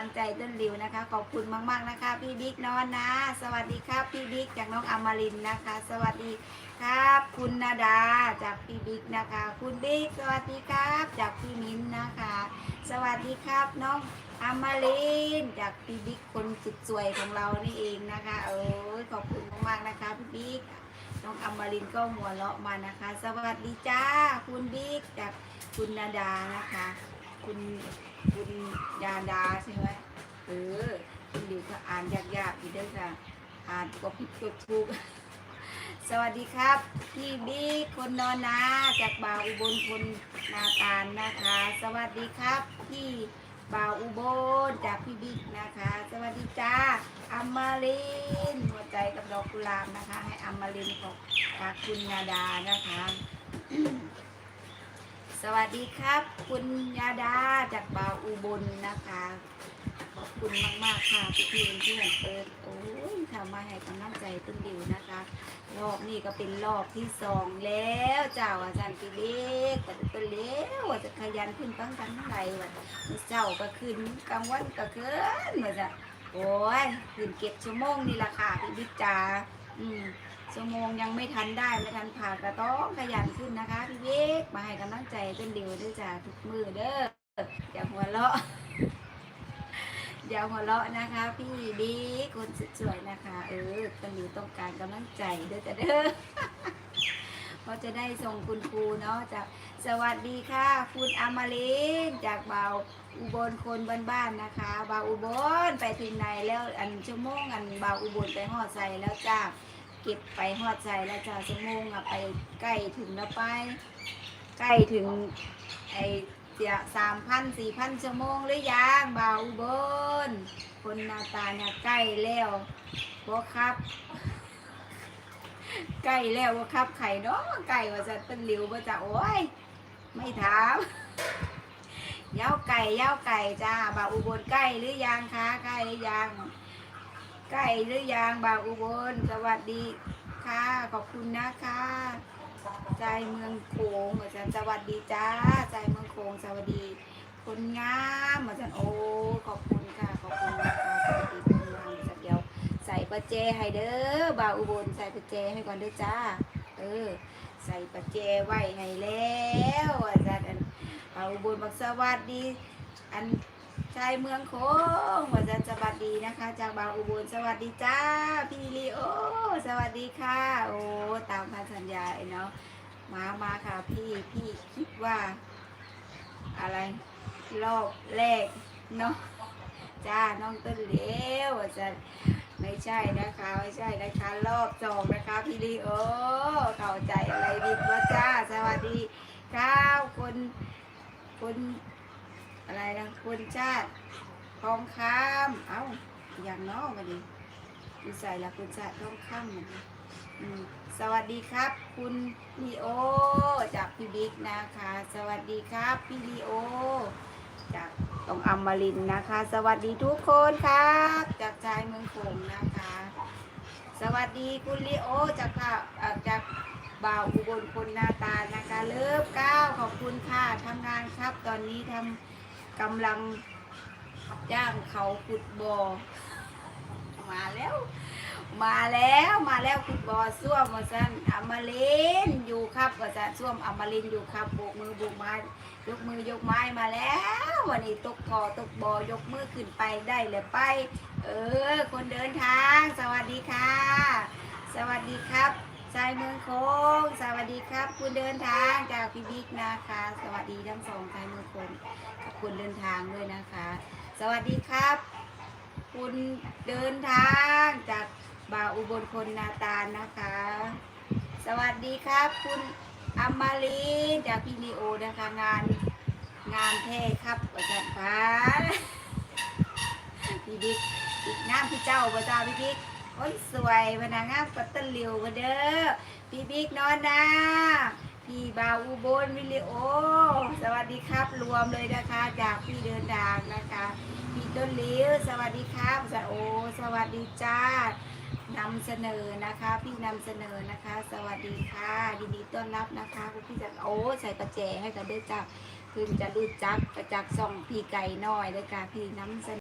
ลังใจต้นริวนะคะ ขอบคุณมากๆนะคะ พี่บิ๊กนอนนะ สวัสดีครับพี่บิ๊กจากน้องอมรินนะคะ สวัสดีครับ คุณนาดาจากพี่บิ๊กนะคะ คุณบิ๊กสวัสดีครับ จากพี่มิ้นนะคะ สวัสดีครับน้องอมรินจากพี่บิ๊กคนสุดสวยของเรานี่เองนะคะเออขอบคุณมากๆนะคะพี่บิ๊กน้องอมรินก็หัวเราะมานะคะ สวัสดีจ้า คุณบิ๊กจากคุณนาดานะคะ คุณ คุณยาดาใช่ไหมเออคุณบิ๊กก็อ่านยากๆอีกด้วยค่ะอ่านก็ผิดก็ถูกสวัสดีครับ พี่บิ๊กคนนอนนาจากบ่าวอุบลคนนาตาลนะคะ สวัสดีครับ พี่บ่าวอุบลจากพี่บิ๊กนะคะ สวัสดีจ้าอัมมารินหัวใจกับดอกกุหลาบนะคะ ให้อัมมารินขอบคุณนาดานะคะ สวัสดีครับ คุณยาดาจากบ่าอุบลนะคะ ขอบคุณมาก ๆ ค่ะพี่พี่เพื่อนเปิดโอ้ยทำมาให้กำลังใจต้นดิวนะคะ รอบนี้ก็เป็นรอบที่สองแล้วเจ้าอาจารย์พี่เล็กก็จะตัวเล็วว่าจะขยันขึ้นตั้งกันเท่าไหร่วะเจ้าก็ขึ้นกลางวันก็ขึ้นว่าจะโอ้ยขึ้นเก็บชั่วโมงนี่ละค่ะพี่บิ๊กจ๋าอืมชั่วโมงยังไม่ทันได้ไม่ทันผ่านก็ต้องขยันขึ้นนะคะพี่เล็ กมาให้กำลังใจต้นดิวด้วยจ้าทุกมือเด้ออย่าหัวเราะอย่าหัวเราะนะคะ พี่ดีคนสวยๆนะคะ เออตอนนี้ต้องการกำลังใจด้อจ้ะเด้อเพราะจะได้ส่งคุณครูเนาะจากสวัสดีค่ะ คุณอมรินจากเบาอุบลคนบ้านๆนะคะเบาอุบลไปถึงไหนแล้วอันชั่วโมงอันเบาอุบลไปหอดใส่แล้วจ้าเก็บไปหอดใส่แล้วจ้าชั่วโมงอะไปใกล้ถึงแล้วไป ใกล้ถึงไอเสียสามพันสี่พันชั่วโมงหรือยังบ่าวอุบลคนนาตาเนี่ยใกล้แล้วบ่ครับใกล้แล้วบ่ครับไข่เนาะไก่ว่าจะเป็นหลิวบ่จะโอ้ยไม่ถามยาไก่ยาไก่จ้าบาอุบลใกล้หรือยังคะใกล้หรือยังใกล้หรือยังบาอุบลสวัสดีค่ะ ขอบคุณนะคะ ใจเมืองโขงเหมือนกันสวัสดีจ้า ใจเมืองโขงสวัสดีคนงามเหมือนกันโอ้ขอบคุณค่ะขอบคุณนะคะสวัสดีคนงามเหมือนกันเดี๋ยวใส่ประแจให้เด้อบาอุบลใส่ประแจให้ก่อนเด้อจ้า เออ ใส่ประแจไว้ให้แล้วอาจารย์บาอุบลบอกสวัสดี อัน ชายเมืองโขงว่าจะสวัสดีนะคะ จากบาวอุบลสวัสดีจ้าพี่ลีโอสวัสดีค่ะ โอ้ตามพันสัญญาเนาะมามาค่ะพี่พี่คิดว่า อะไร รอบแรกเนาะจ้าน้องต้นเหลวอาจะไม่ใช่นะคะ ไม่ใช่นะคะ รอบสองนะคะพี่ลีโอเข้าใจอะไรผิดวะจ้า สวัสดีครับคนคน อะไรนะคนชาติทองคำเอ้าอย่างน้อมาดิดูใส่ละคนชาติทองคำมาดิสวัสดีครับ คุณลีโอ จากพี่บิ๊กนะคะ สวัสดีครับพี่ลีโอ จากตองอมมารินนะคะ สวัสดีทุกคนครับ จากชายเมืองโขงนะคะ สวัสดีคุณลีโอจากค่ะเอ่อจากบ่าวอุบลคนนาตานะคะ เลิฟเก้าขอบคุณค่ะทำงานครับ ตอนนี้ทำ กำลังจ้างเขาขุดบ่อมาแล้ว มาแล้วมาแล้วคุณบอส้วมว่าสันอมรินอยู่ครับว่าสันส้วมอมรินอยู่ครับโบกมือโบกไม้ยกมือยกไม้มาแล้ว วันนี้ตกกอตกบอยกมือขึ้นไปได้เลยไป เออ คนเดินทาง สวัสดีค่ะ สวัสดีครับ ชายเมืองโค้งสวัสดีครับ คุณเดินทางจากพี่บิ๊กนะคะ สวัสดีทั้งสองชายเมืองโค้งกับคุณเดินทางด้วยนะคะ สวัสดีครับ คุณเดินทางจากบ่าวอุบลคนนาตาลนะคะ สวัสดีครับ คุณอมมาลีจากพี่นีโอนะคะงานงานเท่ครับอาจารย์ฟ้าพี่บิ๊กอีกน้ำพี่เจ้าประจาพี่บิ๊ก โอ้ยสวยพนักงานปัตเตอร์ลิวมาเด้อพี่บิ๊กนอนนะพี่บาวอุบลวิลิโอ สวัสดีครับรวมเลยนะคะ จากพี่เดินทางนะคะพี่ต้นลิ้วสวัสดีครับสโอ สวัสดีจ้านำเสนอนะคะ พี่นำเสนอนะคะ สวัสดีค่ะยินดีต้อนรับนะคะคุณพี่จะโอ้ใส่ประแจให้กันด้วยจ้าเพิ่งจะรู้จักประจักษ์ส่องพี่ไก่น้อยเลยค่ะพี่นำเสนอ